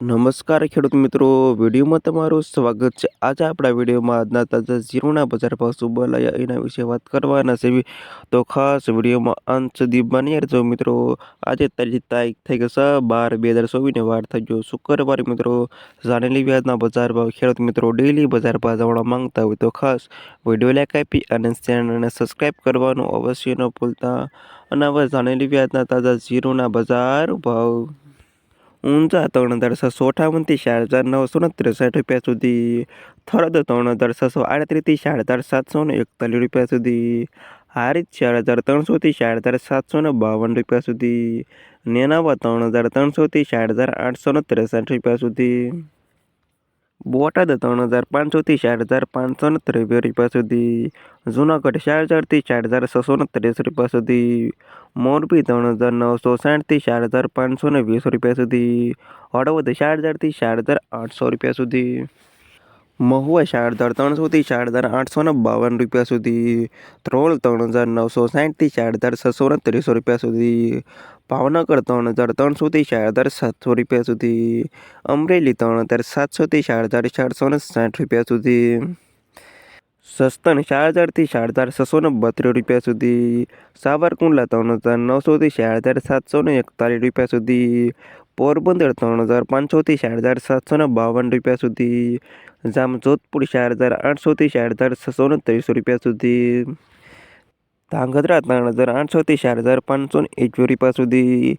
નમસ્કાર ખેડૂત મિત્રો, વિડીયોમાં તમારું સ્વાગત છે. આજે આપણા વિડીયોમાં આજના તાજા જીરુના બજાર ભાવ શું બોલાયા એના વિશે વાત કરવાના છે. તો ખાસ વિડીયોમાં અંત સુધી બની રહેજો મિત્રો. આજે તારીખ તારીખ થઈ ગઈ છે બાર બે હજાર ચોવીસને વાર થઈ ગયો શુક્રવારે મિત્રો. જાણેલી વ્યાજના બજાર ભાવ. ખેડૂત મિત્રો ડેલી બજાર ભાવ જાણવા માંગતા હોય તો ખાસ વીડિયો લાઈક આપી અને ચેનલને સબસ્ક્રાઈબ કરવાનું અવશ્ય ન ભૂલતા. અને હવે જાણેલી વ્યાજના તાજા જીરુના બજાર ભાવ. ઊંચા ત્રણ હજાર છસો અઠાવનથી ચાર હજાર નવસો ને ત્રેસઠ રૂપિયા સુધી. થરદ ત્રણ હજાર છસો આડત્રીસથી ચાર હજાર સાતસો ને એકતાલીસ રૂપિયા સુધી. હારીજ ચાર હજાર ત્રણસોથી ચાર હજાર સાતસો ને બાવન રૂપિયા સુધી. નેનાવા ત્રણ હજાર ત્રણસોથી ચાર હજાર આઠસો ને ત્રેસઠ રૂપિયા સુધી. બોટાદ ત્રણ હજાર પાંચસોથી ચાર હજાર પાંચસો ને ત્રેવીસ રૂપિયા સુધી. જુનાગઢ ચાર હજારથી ચાર હજાર છસો ને ત્રીસ રૂપિયા સુધી. મોરબી ત્રણ હજાર નવસો સાઠથી ચાર હજાર પાંચસો ને વીસ રૂપિયા સુધી. હળવદ ચાર હજારથી ચાર હજાર આઠસો રૂપિયા સુધી. મહુવા ચાર હજાર ત્રણસોથી ચાર હજાર આઠસો ને બાવન રૂપિયા સુધી. ધ્રોલ ત્રણ હજાર નવસો સાઠથી ચાર હજાર છસો ને ત્રીસો રૂપિયા સુધી. ભાવનગર ત્રણ હજાર ત્રણસોથી ચાર હજાર સાતસો રૂપિયા સુધી અમરેલી ત્રણ હજાર સાતસોથી ચાર હજાર ચારસો ને સાઠ રૂપિયા સુધી સસ્તન ચાર હજારથી ચાર હજાર છસો ને બત્રીસ રૂપિયા સુધી સાવરકુંડલા ત્રણ હજાર નવસોથી ચાર હજાર સાતસો ને એકતાલીસ રૂપિયા સુધી પોરબંદર ત્રણ હજાર પાંચસોથી ચાર હજાર સાતસો ને બાવન રૂપિયા સુધી જામજોધપુર ચાર હજાર આઠસોથી ચાર હજાર છસો ને ત્રીસ રૂપિયા સુધી ધાંગધ્રા ત્રણ હજાર આઠસોથી ચાર હજાર પાંચસો ને એકવીસ રૂપિયા સુધી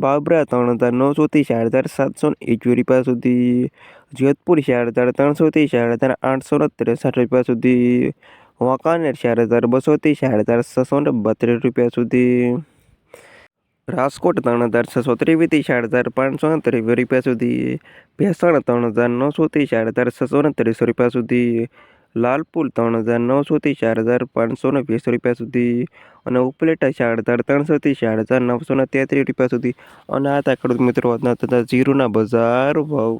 બાબરા ત્રણ હજાર નવસોથી ચાર હજાર સાતસો ને એકવીસ રૂપિયા સુધી જેતપુર ચાર હજાર ત્રણસોથી ચાર હજાર આઠસો ને ત્રેસઠ રૂપિયા સુધી, વાંકાનેર ચાર હજાર બસોથી ચાર હજાર છસો ને બત્રીસ રૂપિયા સુધી રાજકોટ ત્રણ હજાર છસો ત્રેવીસથી ચાર હજાર પાંચસો ને ત્રેવીસ રૂપિયા સુધી, ભેસાણ ત્રણ હજાર નવસોથી ચાર હજાર છસો ને ત્રીસ રૂપિયા સુધી લાલપુર ત્રણ હજાર નવસોથી ચાર હજાર પાંચસોને વીસ રૂપિયા સુધી અને ઉપલેટા ચાર હજાર ત્રણસોથી ચાર હજાર નવસો ને તેત્રીસ રૂપિયા સુધી. અને આ તા ખેડૂત મિત્રો આજના જીરુના બજાર ભાવ.